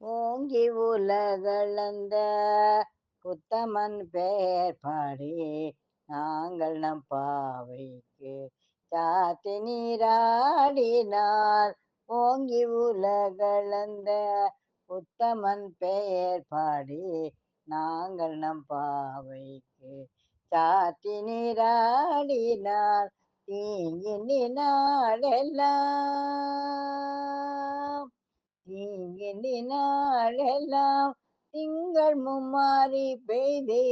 ஓங்கி உலகளந்த உத்தமன் பெயர் பாடி. நாங்கள் நம் பாவைக்கு சாத்தி நீராடினார் ஓங்கி உலகளந்த உத்தமன் பெயர் பாடி. நாங்கள் நம் பாவைக்கு சாத்தி நீராடினார் தீங்கினாடெல்லாம் தீங்கினாலெல்லாம் திங்கள் மும்மாறி பெய்தே.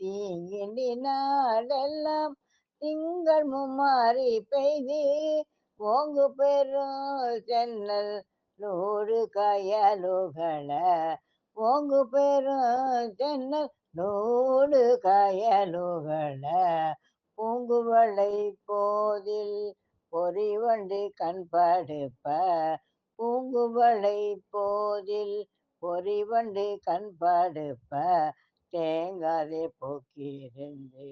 தீங்கினாலெல்லாம் திங்கள் மும்மாறி பெய்தே. ஓங்கு பெரும் சென்னல் லோடு கயலுகள ஓங்கு பெரும் சென்னல் லோடு கயலுகள பூங்குவளை போதில் பொறிவண்டி கண்படுப்ப பூங்குவளை போதில் பொறிவண்டு கண்படுப்ப தேங்காதே போக்கிருந்து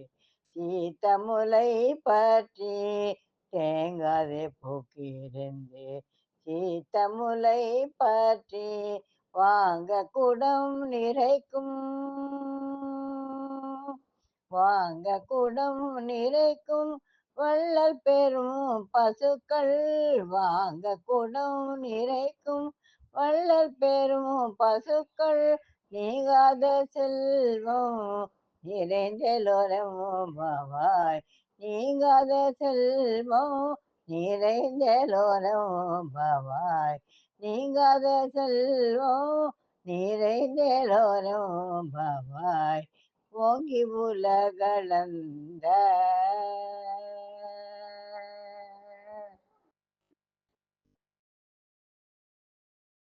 சீத்தமுலை பற்றி தேங்காதே போக்கிருந்து சீத்தமுலை பற்றி வாங்க குடம் நிறைக்கும். வாங்க குடம் நிறைக்கும். வள்ளல் பெரும் பசுக்கள் வாங்க குடம் நிறைக்கும். வள்ளல் பெரும் பசுக்கள் நீங்காத செல்வம் நிறைந்தலோரமும் பவாய் நீங்காத செல்வம் நிறைந்தலோரம் பவாய் நீங்காத செல்வம் நிறைந்தலோரம் பவாய் ஓங்கி உலகளந்த